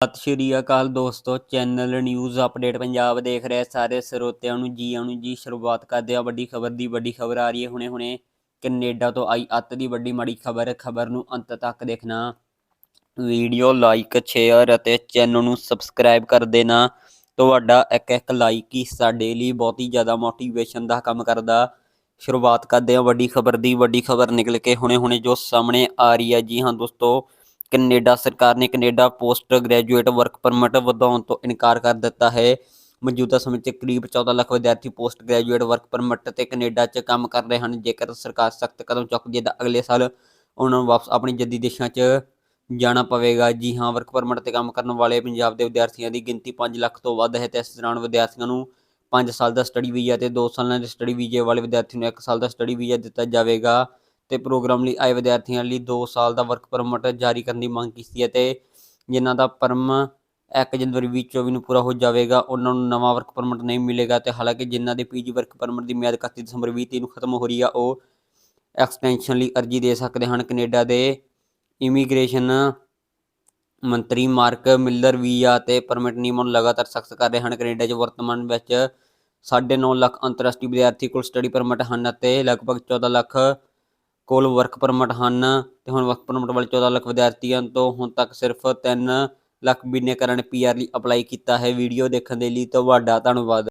ਸਤਿ ਸ਼੍ਰੀ ਅਕਾਲ ਦੋਸਤੋ, channel news update Punjab ਦੇਖ ਰਹੇ ਸਾਰੇ ਸਰੋਤਿਆਂ ਨੂੰ ਜੀ ਆਇਆਂ ਨੂੰ ਜੀ, ਸ਼ੁਰੂਆਤ ਕਰਦੇ ਆ ਵੱਡੀ ਖਬਰ ਦੀ, ਵੱਡੀ ਖਬਰ ਆ ਰਹੀ ਹੈ ਹੁਣੇ ਹੁਣੇ ਕੈਨੇਡਾ ਤੋਂ ਆਈ ਅੱਤ ਦੀ ਵੱਡੀ ਮਾੜੀ ਖਬਰ ਖਬਰ ਨੂੰ ਅੰਤ ਤੱਕ ਦੇਖਣਾ। ਵੀਡੀਓ ਲਾਈਕ, ਸ਼ੇਅਰ ਅਤੇ ਚੈਨਲ ਨੂੰ ਸਬਸਕ੍ਰਾਈਬ ਕਰ ਦੇਣਾ। ਤੁਹਾਡਾ ਇੱਕ ਇੱਕ ਲਾਈਕ ਹੀ ਸਾਡੇ ਲਈ ਬਹੁਤ ਹੀ ਜ਼ਿਆਦਾ ਮੋਟੀਵੇਸ਼ਨ ਦਾ ਕੰਮ ਕਰਦਾ। ਸ਼ੁਰੂਆਤ ਕਰਦੇ ਹਾਂ ਵੱਡੀ ਖਬਰ ਦੀ, ਵੱਡੀ ਖਬਰ ਨਿਕਲ ਕੇ ਹੁਣੇ ਹੁਣੇ ਜੋ ਸਾਹਮਣੇ ਆ ਰਹੀ ਹੈ। ਜੀ ਹਾਂ ਦੋਸਤੋ ਕੈਨੇਡਾ ਸਰਕਾਰ ਨੇ Canada post graduate work permit ਵਧਾਉਣ ਤੋਂ ਇਨਕਾਰ ਕਰ ਦਿੱਤਾ ਹੈ। ਮੌਜੂਦਾ ਸਮੇਂ 'ਚ ਕਰੀਬ 14 ਲੱਖ ਵਿਦਿਆਰਥੀ ਪੋਸਟ ਗ੍ਰੈਜੂਏਟ ਵਰਕ ਪਰਮਿਟ ਤੇ ਕੈਨੇਡਾ 'ਚ ਕੰਮ ਕਰ ਰਹੇ ਹਨ। ਜੇਕਰ ਸਰਕਾਰ ਸਖਤ ਕਦਮ ਚੁੱਕਦੀ ਹੈ ਤਾਂ ਅਗਲੇ ਸਾਲ ਉਹਨਾਂ ਨੂੰ ਵਾਪਸ ਆਪਣੀ ਜੱਦੀ ਦੇਸ਼ਾਂ 'ਚ ਜਾਣਾ ਪਵੇਗਾ। ਜੀ ਹਾਂ, ਵਰਕ ਪਰਮਿਟ ਤੇ ਕੰਮ ਕਰਨ ਵਾਲੇ ਪੰਜਾਬ ਦੇ ਵਿਦਿਆਰਥੀਆਂ ਦੀ ਗਿਣਤੀ 5 ਲੱਖ ਤੋਂ ਵੱਧ ਹੈ ਤੇ ਇਸ ਦੌਰਾਨ ਵਿਦਿਆਰਥੀਆਂ ਨੂੰ 5 ਸਾਲ ਦਾ ਸਟੱਡੀ ਵੀਜ਼ਾ ਤੇ 2 ਸਾਲਾਂ ਦੇ ਸਟੱਡੀ ਵੀਜ਼ੇ ਵਾਲੇ ਵਿਦਿਆਰਥੀਆਂ ਨੂੰ 1 ਸਾਲ ਦਾ ਸਟੱਡੀ ਵੀਜ਼ਾ ਦਿੱਤਾ ਜਾਵੇਗਾ। ਤੇ ਪ੍ਰੋਗਰਾਮ ਲਈ ਆਏ ਵਿਦਿਆਰਥੀਆਂ ਲਈ 2 ਸਾਲ ਦਾ ਵਰਕ ਪਰਮਿਟ ਜਾਰੀ ਕਰਨ ਦੀ ਮੰਗ ਕੀਤੀ ਹੈ ਤੇ ਜਿਨ੍ਹਾਂ ਦਾ ਪਰਮ 1 ਜਨਵਰੀ 2024 ਨੂੰ ਪੂਰਾ ਹੋ ਜਾਵੇਗਾ, ਉਹਨਾਂ ਨੂੰ ਨਵਾਂ ਵਰਕ ਪਰਮਿਟ ਨਹੀਂ ਮਿਲੇਗਾ ਤੇ ਹਾਲਾਂਕਿ ਜਿਨ੍ਹਾਂ ਦੇ ਪੀਜੀ ਵਰਕ ਪਰਮਿਟ ਦੀ ਮਿਆਦ 31 ਦਸੰਬਰ 2023 ਨੂੰ ਖਤਮ ਹੋ ਰਹੀ ਆ, ਉਹ ਐਕਸਟੈਂਸ਼ਨ ਲਈ ਅਰਜ਼ੀ ਦੇ ਸਕਦੇ ਹਨ। ਕੈਨੇਡਾ ਦੇ ਇਮੀਗ੍ਰੇਸ਼ਨ ਮੰਤਰੀ ਮਾਰਕ ਮਿਲਰ ਵੀਜ਼ਾ ਤੇ ਪਰਮਿਟ ਨਿਯਮਾਂ ਨੂੰ ਲਗਾਤਾਰ ਸਖਤ ਕਰ ਰਹੇ ਹਨ। ਕੈਨੇਡਾ 'ਚ ਵਰਤਮਾਨ ਵਿੱਚ 9.5 ਲੱਖ ਅੰਤਰਰਾਸ਼ਟਰੀ ਵਿਦਿਆਰਥੀ ਕੋਲ ਸਟੱਡੀ ਪਰਮਿਟ ਹਨ ਅਤੇ ਲਗਭਗ 14 ਲੱਖ ਕੋਲ ਵਰਕ ਪਰਮਿਟ ਹਨ ਤੇ ਹੁਣ ਵਰਕ ਪਰਮਿਟ ਵਾਲੇ 14 ਲੱਖ ਵਿਦਿਆਰਥੀਆਂ ਤੋਂ ਹੁਣ ਤੱਕ ਸਿਰਫ 3 ਲੱਖ ਬਿਨੇਕਰਨ ਪੀਆਰ ਲਈ ਅਪਲਾਈ ਕੀਤਾ ਹੈ। ਵੀਡੀਓ ਦੇਖਣ ਦੇ ਲਈ ਤੁਹਾਡਾ ਧੰਨਵਾਦ।